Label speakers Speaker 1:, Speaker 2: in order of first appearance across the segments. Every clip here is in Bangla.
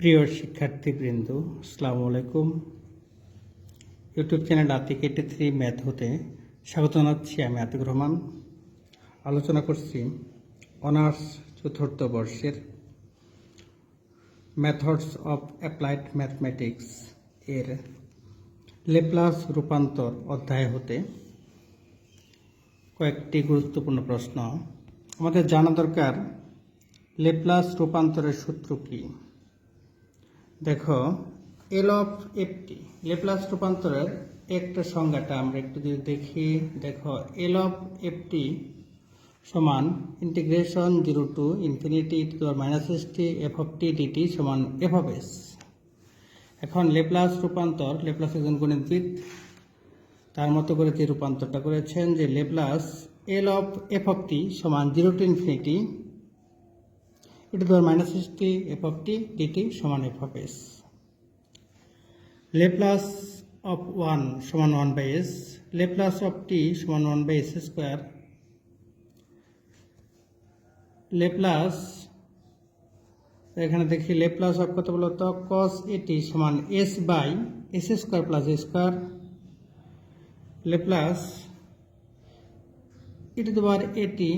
Speaker 1: প্রিয় শিক্ষার্থীবৃন্দ, আসসালামু আলাইকুম। YouTube channel Atik eighty three math হতে স্বাগত জানাচ্ছি আমি আতিক রহমান। আলোচনা করছি অনার্স চতুর্থ বর্ষের মেথডস অফ অ্যাপ্লাইড ম্যাথমেটিক্স এর লেপ্লাস রূপান্তর অধ্যায় হতে কয়েকটি গুরুত্বপূর্ণ প্রশ্ন। আমাদের জানা দরকার লেপ্লাস রূপান্তরের সূত্র কী? দেখো এল অফ এফটি লেপ্লাস রূপান্তরের একটা সংজ্ঞাটা আমরা একটু যদি দেখি, দেখো এল অফ এফটি সমান integration zero to infinity to minus S T F of T D T সমান এফ অফ এস এখন লেপ্লাস রূপান্তর লেপ্লাস একজন গণিতবিদ তার মতো করে যে রূপান্তরটা করেছেন, যে Laplace L of F of T সমান zero to infinity e to the power minus s t f of সমান f of s. Laplace of one সমান one by S Laplace of T সমান one by S square Laplace এখানে দেখি লেপ্লাস অফ কত বলতো? কস এটি সমান S by S square plus square Laplace E to the power A T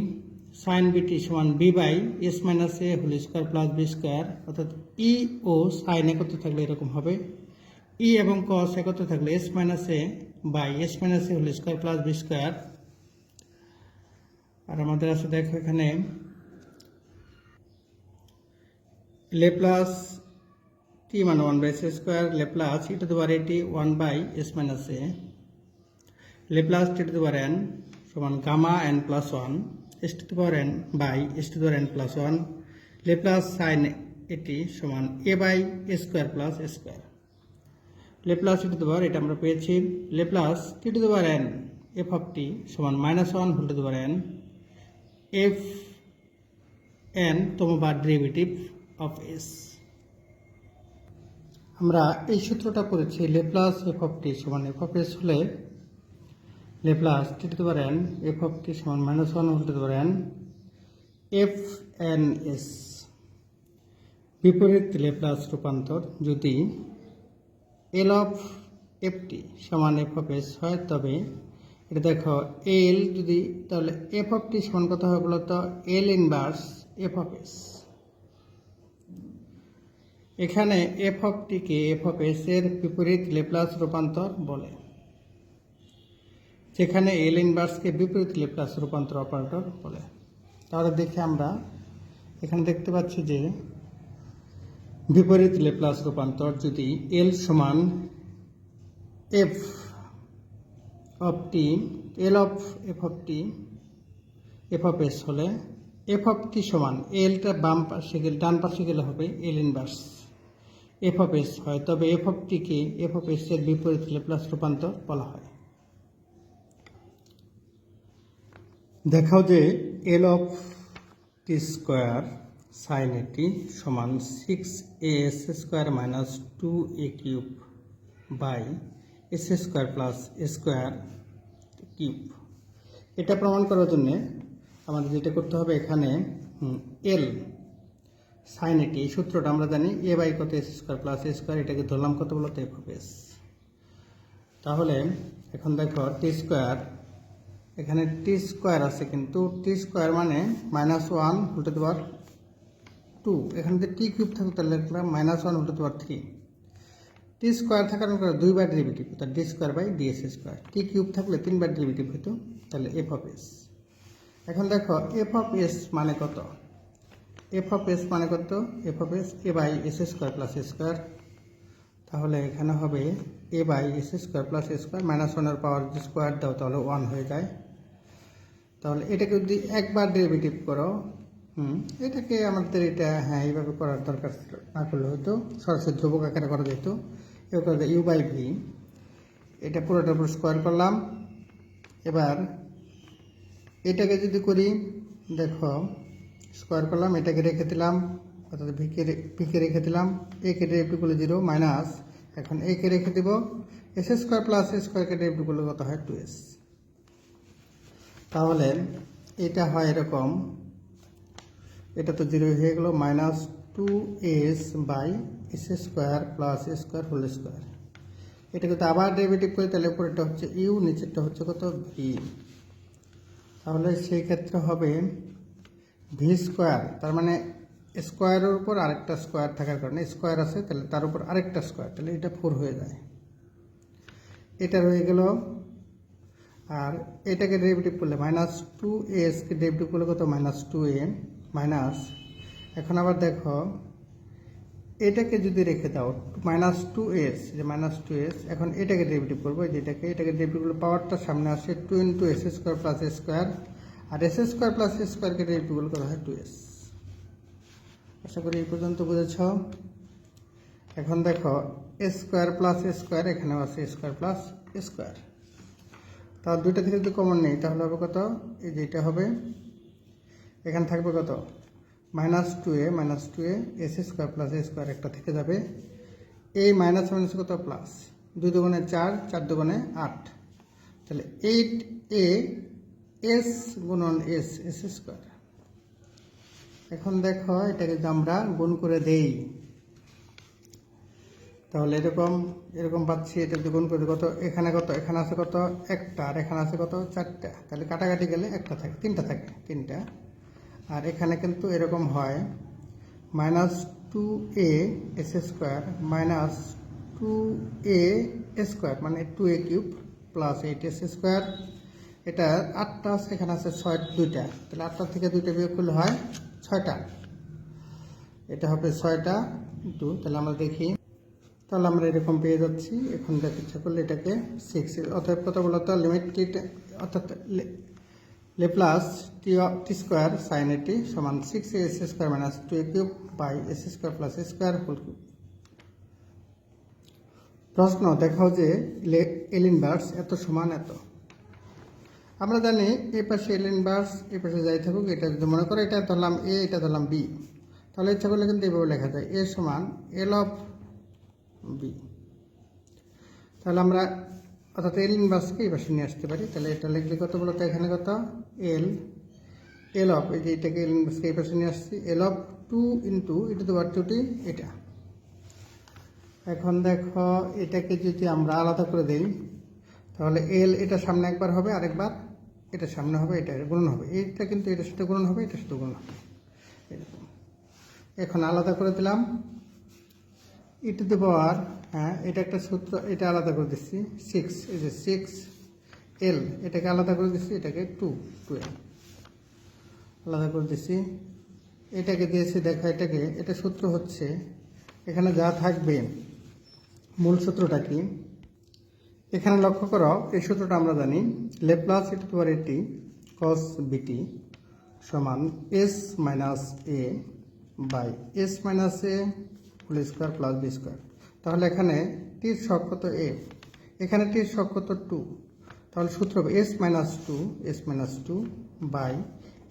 Speaker 1: sine B T সমান B by S minus A whole square plus B square অর্থাৎ ই ও সাইন একত্র থাকলে এরকম হবে। ই এবং কস একত্র থাকলে S minus A by S minus A whole square plus B square আর আমাদের আছে দেখো এখানে লে প্লাস টি মানে one by S square Laplace E to the power A T one by S minus A Laplace T to the power N সমান gamma N plus one S to power N by S to power N plus one Laplace sine A T সমান A by A square plus A square Laplace T to power এটা আমরা পেয়েছি। Laplace T to power N F of T সমান minus one whole to power N F N তম বা ডেরিভেটিভ অফ এস আমরা এই সূত্রটা করেছি লেপ্লাস এফ অফ টি সমান এফ অফ এস হলে Laplace T to the power N F of T সমান minus one whole to power F N S বিপরীত লেপ্লাস রূপান্তর যদি এল অফ এফ টি সমান এফ অফ এস হয়, তবে এটা দেখো এল যদি তাহলে এফ অফ টি সমান কত হবে বলতো L inverse F of S এখানে এফ অফ টিকে এফ অফ এস এর বিপরীত লেপ্লাস রূপান্তর বলে। যেখানে এল ইনভার্সকে বিপরীত লেপ্লাস রূপান্তর অপারেটর বলে। তাহলে দেখে আমরা এখানে দেখতে পাচ্ছি যে বিপরীত লেপ্লাস রূপান্তর যদি এল সমান F of T, L of F of T, F of S হলে এফ অফ টি সমান এলটা বাম পাশে গেলে, ডান পাশে গেলে হবে L inverse F of S হয়, তবে এফ অফ টিকে এফ অফ এস এর বিপরীত লেপ্লাস রূপান্তর বলা হয়। দেখাও যে L of T square sine A T সমান six A S square minus two A cube by S square plus square cube এটা প্রমাণ করার জন্যে আমাদের যেটা করতে হবে এখানে এল সাইন এটি এই সূত্রটা আমরা জানি এ বাই কত এস স্কোয়ার প্লাস স্কোয়ার এটাকে ধরলাম কত বলতো এফ এস তাহলে এখন দেখো টি স্কোয়ার এখানে টি স্কোয়ার আছে, কিন্তু টি স্কোয়ার মানে মাইনাস ওয়ান উল্টে দেওয়ার টু এখানে যদি টি কিউব থাকতো তাহলে লিখলাম মাইনাস ওয়ান উল্টে দেওয়ার থ্রি টি স্কোয়ার থাকার কারণে দুইবার ডেরিভেটিভ অর্থাৎ D square by D S square T cube থাকলে তিনবার ডেরিভেটিভ হতো তাহলে এফ অফ এস এখন দেখো এফ অফ এস মানে কত? এফ অফ এস মানে কত? F of S A by S square plus square তাহলে এখানে হবে A by S square plus square minus ওয়ানের পাওয়ার স্কোয়ার দাও, তাহলে ওয়ান হয়ে যায়। তাহলে এটাকে যদি একবার ডেরিভেটিভ করো, হুম, এটাকে আমাদের এটা হ্যাঁ এইভাবে করার দরকার ছিল। না করলে হয়তো সরাসরি ধ্রুবক আকারে করা যেত। এও করা যায় ইউ বাই ভি এটা পুরোটার উপর স্কোয়ার করলাম। এবার এটাকে যদি করি, দেখো স্কোয়ার করলাম, এটাকে রেখে দিলাম, অর্থাৎ ভিকে ভিকে রেখে দিলাম এ কে ডেরিভেটিভ করলে জিরো মাইনাস এখন এ কে রেখে দিব এস স্কোয়ার প্লাস এ স্কোয়ারকে ডেরিভেটিভ করলে কত হয়? টু এস তাহলে এটা হয় এরকম, এটা তো জিরো হয়ে গেল, minus two S by S square plus square whole square. এটা কিন্তু আবার ডেরিভেটিভ করে, তাহলে উপরেরটা হচ্ছে ইউ, নিচেরটা হচ্ছে কত? ভি। তাহলে সেই ক্ষেত্রে হবে ভি স্কোয়ার, তার মানে স্কোয়ারের উপর আরেকটা স্কোয়ার থাকার কারণে স্কোয়ার আছে, তাহলে তার উপর আরেকটা স্কোয়ার, তাহলে এটা ফোর হয়ে যায়। এটা রয়ে গেল আর এটাকে ডেরিভেটিভ করলে মাইনাস টু এসকে ডেরিভেটিভ করলে কত? মাইনাস টু এ মাইনাস এখন আবার দেখো, এটাকে যদি রেখে দাও মাইনাস টু এস যে মাইনাস টু এস এখন এটাকে ডেরিভেটিভ করব, এই যে এটাকে ডেরিভেটিভ করলে পাওয়ারটা সামনে আসে two into S square plus S square আর এস স্কোয়ার প্লাস এ স্কোয়ারকে ডেরিভেটিভ করলে করা হয়? টু এস আশা করি এই পর্যন্ত বুঝেছ? এখন দেখো A square plus A square এখানেও আছে স্কোয়ার প্লাস স্কোয়ার তার দুইটা থেকে যদি কমন নেই, তাহলে হবে কত? এই যে এটা হবে। এখানে থাকবে কত? Minus two A minus two A S square plus A square একটা থেকে যাবে। এই মাইনাস মাইনাস কত? প্লাস দুই দুগুণে চার চার দুগুণে আট। তাহলে এইট এ এস গুণন এস এস স্কোয়ার এখন দেখো, এটাকে আমরা গুণ করে দেই তাহলে এরকম এরকম পাচ্ছি, এটা যদি গুণ করে কত, এখানে কত, এখানে আছে কত একটা, আর এখানে আছে কত চারটা। তাহলে কাটাকাটি গেলে একটা থাকে, তিনটা থাকে, তিনটা। আর এখানে কিন্তু এরকম হয় minus two A S square minus two A square মানে two A cube plus eight S square এটা আটটা আছে, এখানে আছে ছয়, দুইটা। তাহলে আটটা থেকে দুইটা বিয়োগ করলে হয় ছয়টা। এটা হবে ছয়টা টু তাহলে আমরা দেখি তাহলে আমরা এরকম পেয়ে যাচ্ছি। এখন দেখতে ইচ্ছা করলে এটাকে সিক্স অর্থাৎ কত বলতো লিমিট টি অর্থাৎ লেপ্লাস টি টি স্কোয়ার সাইন এটি সমান six S square minus two A cube by S square plus square whole cube প্রশ্ন, দেখাও যে এল ইনভার্স এত সমান এত। আমরা জানি এই পাশে এল ইনভার্স এই পাশে যাই থাকুক, এটা যদি মনে করো এটা ধরলাম এ এটা ধরলাম বি তাহলে ইচ্ছা করলে কিন্তু এইভাবে লেখা যায়। এ সমান এল অফ বি। তাহলে আমরা অর্থাৎ এল ইনভার্সকে এই পাশে নিয়ে আসতে পারি। তাহলে এটা লিখলে কত বলতো এখানে কত? এল এল অফ এই যে এটাকে এল ইনভার্সকে এই পাশে নিয়ে আসছি। এল অফ টু ইন্টু ইটু টু বার টুটি এটা। এখন দেখো, এটাকে যদি আমরা আলাদা করে দিই, তাহলে এল এটা সামনে একবার হবে, আরেকবার এটা সামনে হবে, এটা গুণন হবে। এটা কিন্তু এটার সাথে গুণন হবে, এটার সাথে গুণন হবে। এরকম। এখন আলাদা করে দিলাম। ই টু দ্য পাওয়ার হ্যাঁ এটা একটা সূত্র, এটা আলাদা করে দিচ্ছি সিক্স এই যে সিক্স এল এটাকে আলাদা করে দিচ্ছি, এটাকে টু টু এল আলাদা করে দিচ্ছি, এটাকে দিয়েছি, দেখো এটাকে, এটা সূত্র হচ্ছে, এখানে যা থাকবে, মূল সূত্রটা কি? এখানে লক্ষ্য করো, এই সূত্রটা আমরা জানি লেপ্লাস E to power A T cos B T সমান S minus A by S minus A whole square plus B square তাহলে এখানে টির শক কত এ এখানে টির শক টু তাহলে সূত্র হবে S minus two S minus two by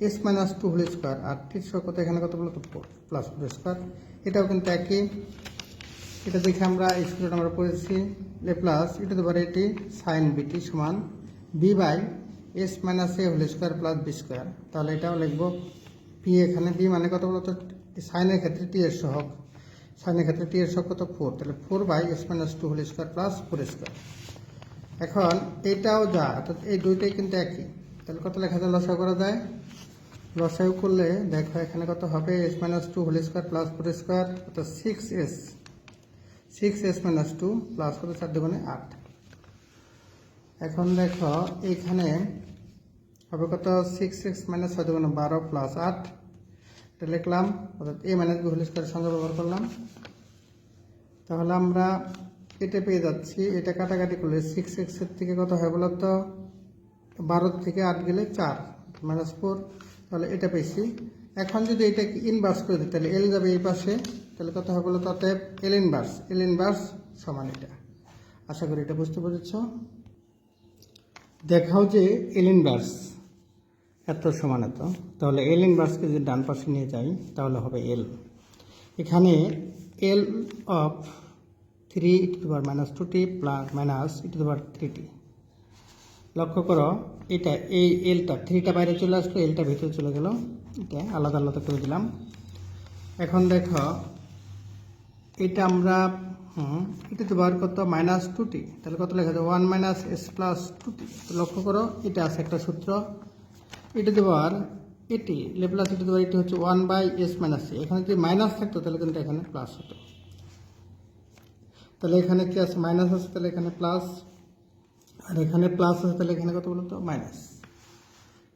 Speaker 1: S minus two whole square আর টির শক এখানে কত বলতো? প্লাস হোল স্কোয়ার এটাও কিন্তু একই। এটা দেখে আমরা এই আমরা পড়েছি। লেপ্লাস ইটু দেবার A T sine B T সমান B by S minus A whole square plus B square তাহলে এটাও লিখব পি এখানে বি মানে কত বলতো? সাইনের ক্ষেত্রে টি এর সহগ। সাইনের ক্ষেত্রে টি এর সহগ কত ফোর তাহলে four by S minus two whole square plus four square এখন এটাও যা, অর্থাৎ এই দুইটাই কিন্তু একই। তাহলে কত লেখা যায়? লসাগু করা যায়? লসাগু করলে দেখো এখানে কত হবে? S minus two whole square plus four square অর্থাৎ six S six S minus two plus কত? চার দুগুণে আট। এখন দেখো এইখানে হবে কত? সিক্স সিক্স মাইনাস ছয় দুগুণে বারো প্লাস আট। এটা লিখলাম, অর্থাৎ এ মাইনাস বি হোল স্কোয়ারের সঙ্গে ব্যবহার করলাম। তাহলে আমরা এটা পেয়ে যাচ্ছি, এটা কাটাকাটি করলে সিক্স এক্সের থেকে কত হয় বলতো বারো থেকে আট গেলে চার মাইনাস ফোর তাহলে এটা পেয়েছি। এখন যদি এটাকে ইনভার্স করে দিই, তাহলে এল যাবে এই পাশে, তাহলে কত হবে বলতো অতএব এল ইনভার্স এল ইনভার্স সমান এটা। আশা করি এটা বুঝতে পেরেছ। দেখাও যে এল ইনভার্স এত সমান এত। তাহলে এল ইনভার্সকে যদি ডান পাশে নিয়ে যাই, তাহলে হবে এল এখানে L of three E to power minus two T plus minus E to power three T লক্ষ্য করো, এটা এই এলটা থ্রিটা বাইরে চলে আসলো এলটা ভিতরে চলে গেল। এটা আলাদা আলাদা করে দিলাম। এখন দেখো, এটা আমরা এটা তো বার কত? মাইনাস টু টি তাহলে কত লেখা যায়? One minus S plus two T লক্ষ্য করো, এটা আছে একটা সূত্র। এটা দেওয়ার এটি লেপ্লাস এটা দেওয়ার এটি হচ্ছে one by S minus C এখানে যদি মাইনাস থাকতো, তাহলে কিন্তু এখানে প্লাস হতো। তাহলে এখানে কি আছে? মাইনাস আছে, তাহলে এখানে প্লাস আর এখানে প্লাস আছে, তাহলে এখানে কত বলতো? মাইনাস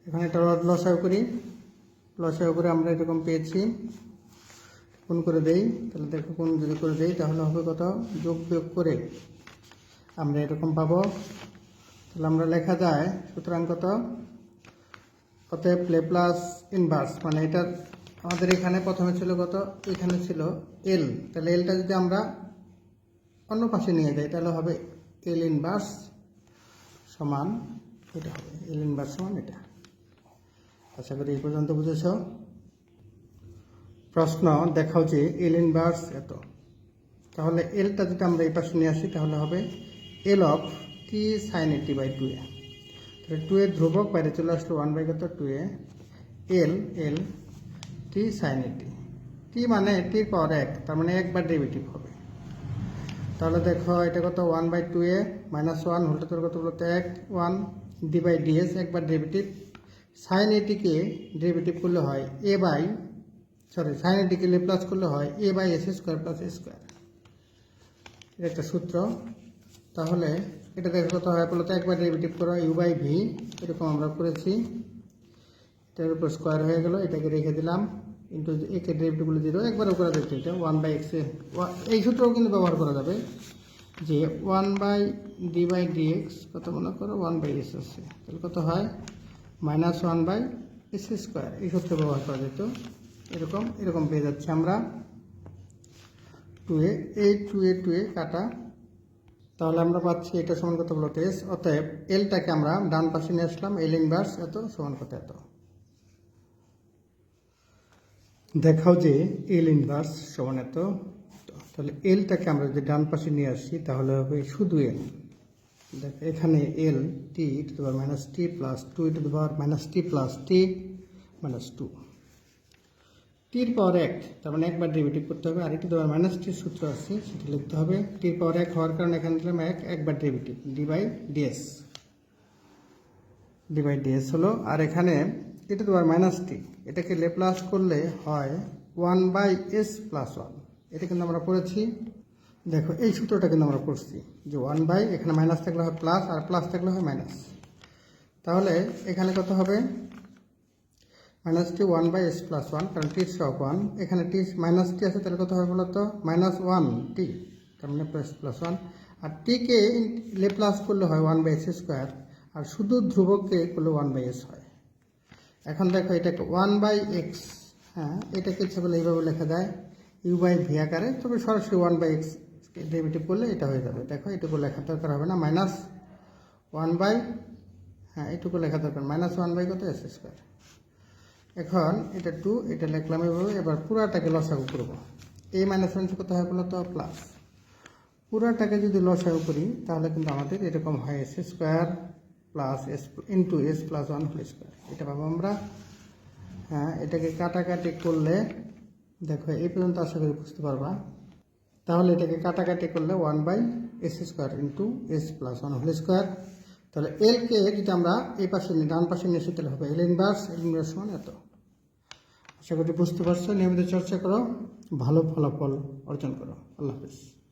Speaker 1: এখানে একটা লসাও করি। লসাও করে আমরা এরকম পেয়েছি। কোন করে দেই। তাহলে দেখো কোন যদি করে দেই, তাহলে হবে কত? যোগ বিয়োগ করে আমরা এরকম পাবো। তাহলে আমরা লেখা যায়, সুতরাং কত? অতএব লেপ্লাস ইনভার্স মানে এটা আমাদের এখানে প্রথমে ছিল কত? এখানে ছিল এল তাহলে এলটা যদি আমরা অন্য পাশে নিয়ে যাই, তাহলে হবে এল ইনভার্স সমান, এটা হবে এল ইনভার্স সমান এটা। আশা করি এই পর্যন্ত বুঝেছ? প্রশ্ন, দেখাও যে এল ইনভার্স এত। তাহলে এলটা যদি আমরা এই পাশে নিয়ে আসি, তাহলে হবে L of T sine A T by two A two A ধ্রুবক বাইরে চলে আসলো ওয়ান বাই কত two A L L T sine A T T মানে টির পাওয়ার এক, তার মানে একবার ডেরিভেটিভ হবে। তাহলে দেখো এটা কত one by two A minus one হোলটা তোর কত বলতো? এক one D by D S একবার ডেরিভেটিভ সাইন এটিকে ডেরিভেটিভ করলে হয় এ বাই সরি সাইন এটিকে লেপ্লাস করলে হয় A by S square plus A square একটা সূত্র। তাহলে এটা দেখো কত হয় বলতো একবার ডেরিভেটিভ করো ইউ বাই ভি এরকম আমরা করেছি। এটার উপর স্কোয়ার হয়ে গেল, এটাকে রেখে দিলাম। ইন্টু একে ডেরিভেটিভগুলো জিরো একবারও করা যাচ্ছে এটা ওয়ান বাই এক্স এই সূত্রও কিন্তু ব্যবহার করা যাবে যে one by D by D X কত মনে করো? ওয়ান বাই এস আছে। তাহলে কত হয়? Minus one by S square এই সূত্র ব্যবহার করা যেত। এরকম এরকম পেয়ে যাচ্ছে আমরা। Two A two A two A কাটা। তাহলে আমরা পাচ্ছি এটা সমান কত বলতে এস অতএব এলটাকে আমরা ডান পাশে নিয়ে আসলাম এল ইনভার্স এত সমান কত এত। দেখাও যে এল ইনভার্স সমান এত। তাহলে এলটাকে আমরা যদি ডান পাশে নিয়ে আসি, তাহলে হবে শুধু এল দেখ, এখানে L T to the power minus T plus two to the power minus T plus T minus two টির পাওয়ার এক, তার মানে একবার ডেরিভেটিভ করতে হবে, আর একটি দেওয়ার মাইনাস টির সূত্র আছে, সেটা লিখতে হবে টির পাওয়ার এক হওয়ার কারণে এখানে দিলাম এক, একবার derivative D by D S D by D S হলো, আর এখানে এটা দেওয়ার মাইনাস টি এটাকে লেপ্লাস করলে হয় one by s plus one এটা কিন্তু আমরা পড়েছি। দেখো, এই সূত্রটা কিন্তু আমরা পড়ছি, যে ওয়ান বাই এখানে মাইনাস থাকলে হয় প্লাস আর প্লাস থাকলে হয় মাইনাস তাহলে এখানে কত হবে? Minus t one by s plus one কারণ টি সব ওয়ান এখানে টি মাইনাস টি আছে, তাহলে কত হবে বলতো? মাইনাস ওয়ান টি তার মানে প্লাস প্লাস ওয়ান আর টিকে লেপ্লাস করলে হয় ওয়ান বাই এস স্কোয়ার আর শুধু ধ্রুবককে করলে ওয়ান বাই এস হয়। এখন দেখো এটাকে ওয়ান বাই এক্স হ্যাঁ এটাকে ইচ্ছে করলে এইভাবে লেখা যায় ইউ বাই ভি আকারে। তবে সরাসরি ওয়ান বাই এক্স ডেরিভেটিভ করলে এটা হয়ে যাবে। দেখো, এটুকু লেখার দরকার হবে না। মাইনাস ওয়ান বাই হ্যাঁ এটুকু লেখা দরকার। মাইনাস ওয়ান বাই কত? এস স্কোয়ার এখন এটা টু এটা লিখলাম এভাবে এবার পুরাটাকে লসাগু করব। এই মাইনাস ওয়ান কত হয় বলো তো প্লাস পুরাটাকে যদি লসাগু করি, তাহলে কিন্তু আমাদের এরকম হয় s square plus s into s plus one whole square এটা পাবো আমরা। হ্যাঁ এটাকে কাটাকাটি করলে, দেখো, এই পর্যন্ত আশা করি বুঝতে পারবা। তাহলে এটাকে কাটাকাটি করলে one by s square into s plus one whole square তাহলে এল কে যদি আমরা এই পাশে নিই, ডান পাশে নিয়ে তাহলে হবে এল ইনভার্স এল ইনভার্স সমান এত। আশা করি বুঝতে পারছ নিয়মিত চর্চা করো, ভালো ফলাফল অর্জন করো। আল্লাহ হাফিজ।